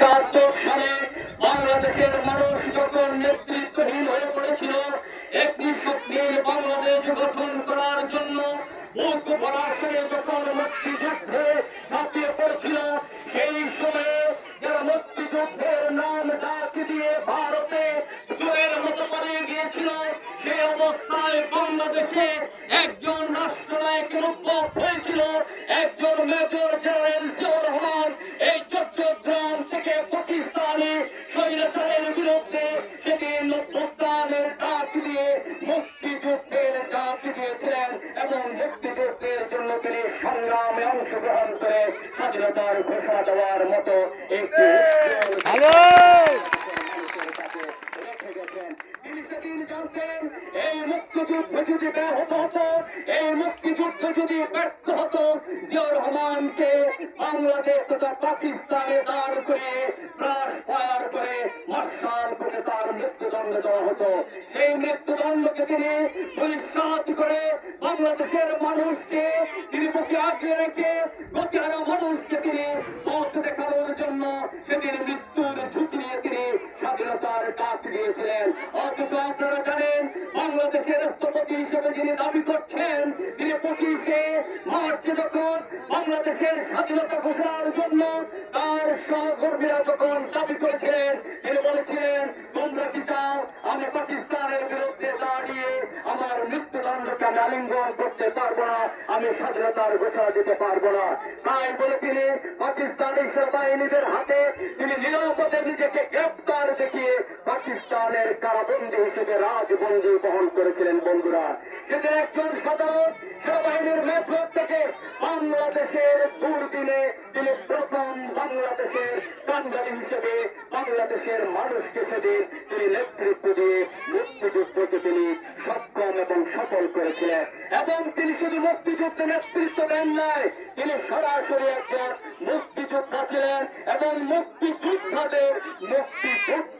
একাত্তর সালে বাংলাদেশের মানুষ যখন নেতৃত্বহীন হয়ে পড়েছিল একটি স্বপ্নের বাংলাদেশ গঠন করার জন্য বুক ভরাসরে যখন মুক্তিযুদ্ধে ঝাঁপিয়ে পড়ছিল, সেই সময়ে যারা মুক্তিযুদ্ধের নাম ডাক দিয়ে ভারতে চোরের মতো পালিয়ে গিয়েছিল, সেই অবস্থায় বাংলাদেশে একজন রাষ্ট্রনায়কের এবং মুক্তিযুদ্ধের জন্য তিনি সংগ্রামে অংশগ্রহণ করে স্বাধীনতার ঘোষণা দেওয়ার মতো একটি। তিনি সেদিন জানতেন এই মুক্তিযুদ্ধ যদি মুক্তিযুদ্ধ যদি ব্যর্থ হতো, জিয়াউর রহমানকে বাংলাদেশ তথা পাকিস্তানে দাঁড় করে ক্রাশ ফায়ার করে মার্শাল করে তার মৃত্যুদণ্ড দেওয়া হতো। সেই মৃত্যুদণ্ডকে তিনি পরিশ্বাস করে বাংলাদেশের মানুষকে, তিনি বুকে আগলে রেখে গতিহারা মানুষকে তিনি পথ দেখানোর জন্য সেদিন মৃত্যুর ঝুঁকি নিয়ে তিনি স্বাধীনতার ডাক দিয়েছিলেন। অথচ আপনারা রাষ্ট্রপতি যিনি দাবি করছেন, তিনি পঁচিশে মার্চে যখন বাংলাদেশের স্বাধীনতা ঘোষণার জন্য তার সহকর্মীরা যখন দাবি করেছিলেন, তিনি বলেছিলেন, তোমরা কি চাও আমি পাকিস্তানের বিরুদ্ধে দাঁড়িয়ে আমার মৃত্যুদণ্ডকে আমি আলিঙ্গন করতে পারব না? আমি স্বাধীনতার ঘোষণা দিতে পারব না। তাই বলে তিনি পাকিস্তানি সেনাবাহিনীদের হাতে তিনি নিরাপদে নিজেকে গ্রেপ্তার দেখিয়ে পাকিস্তানের কারাবন্দী হিসেবে রাজবন্দী বহন করেছিলেন, বন্ধুরা। সেদিন একজন সাধারণ সেনাবাহিনীর মেথর থেকে বাংলাদেশের দুর্দিনে তিনি প্রথম বাংলাদেশের কান্ডারি হিসেবে বাংলাদেশের মানুষকে সেদিন তিনি নেতৃত্ব দিয়ে মুক্তিযুদ্ধকে তিনি সক্ষম এবং সফল করেছিলেন। এবং তিনি শুধু মুক্তিযুদ্ধে নেতৃত্ব দেন নাই, তিনি সরাসরি একজন মুক্তিযোদ্ধা ছিলেন এবং মুক্তিযোদ্ধাদের মুক্তিযুদ্ধ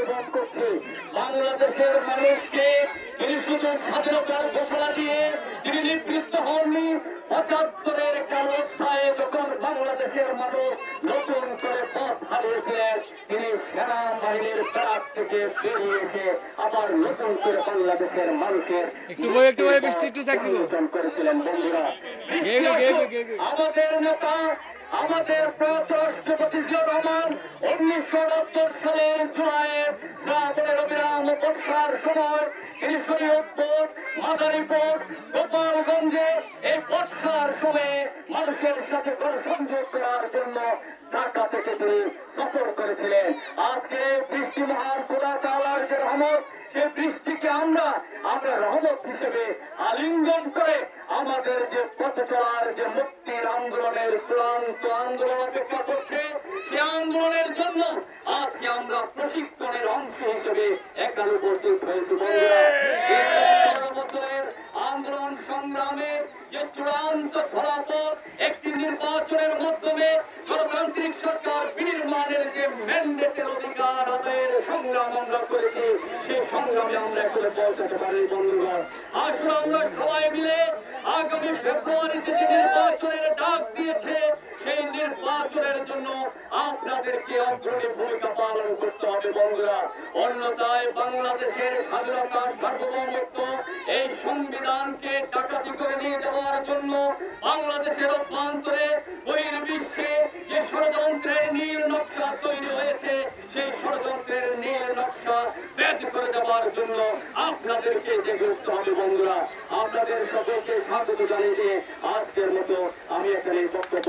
অনুভব করছি বাংলাদেশের মানুষকে তিনি শুধু স্বাধীনতার ঘোষণা দিয়ে তিনি নিবৃত্ত হননি। পঁচাত্তরের কালো অধ্যায়ে যখন বাংলাদেশের মানুষ নতুন করে পথ হারিয়েছিলেন, তিনি সেনা বাহিনীর প্রাক থেকে বেরিয়ে এসে আবার নতুন করে বাংলাদেশের মানুষের একটু বই, একটু বই, বৃষ্টি, একটু চাক করেছিলেন বন্ধুরা। গে, গে, গে, গে, গে, গে। আমাদের নেতা আমাদের প্রয়াত রাষ্ট্রপতি জিয়া রহমান উনিশশো সালের জুলাইয়ের শ্রাবণের অবিরাম বর্ষার সময় তিনি শরীয়তপুর মাদারীপুর গোপালগঞ্জে এই বর্ষার সময়ে মানুষের সাথে সংযোগ করার জন্য ঢাকা থেকে তিনি সফর করেছিলেন। আজকে বৃষ্টি মহান খোদা তালার যে রহমত সে বৃষ্টিকে আমরা আমরা রহমত হিসেবে আলিঙ্গন করে আমাদের যে পথ চলার যে মুক্তির আন্দোলনের চূড়ান্ত আন্দোলন অপেক্ষা করছে সে আন্দোলনের জন্য আজকে আমরা প্রশিক্ষণের অংশ হিসেবে একাল উপস্থিত হয়েছি বন্ধুরা। আন্দোলন সংগ্রামে যে চূড়ান্ত ফলাফল একটি নির্বাচনের মাধ্যমে গণতান্ত্রিক সরকার বিনির্মাণের যে ম্যান্ডেটের অধিকার আদায়ের সংগ্রাম আমরা করেছি, সেই সংগ্রামে আমরা এখানে পৌঁছাতে পারি বন্ধুরা। আমরা সবাই মিলে আগামী ফেব্রুয়ারিতে নির্বাচনের জন্য আপনাদেরকে অগ্রণী ভূমিকা পালন করতে হবে, বন্ধুরা। অন্যথায় বাংলাদেশের স্বাধীনতা সার্বভৌমত্ব এই সংবিধানকে ডাকাতি করে নিয়ে যাওয়ার জন্য বাংলাদেশের অভ্যন্তরে বহির্বিশ্বে যে ষড়যন্ত্রের নীল নকশা তৈরি হয়েছে দেওয়ার জন্য আপনাদেরকে যে গুরুত্ব হবে বন্ধুরা, আপনাদের সকলকে স্বাগত জানিয়ে আজকের মতো আমি এখানে বক্তব্য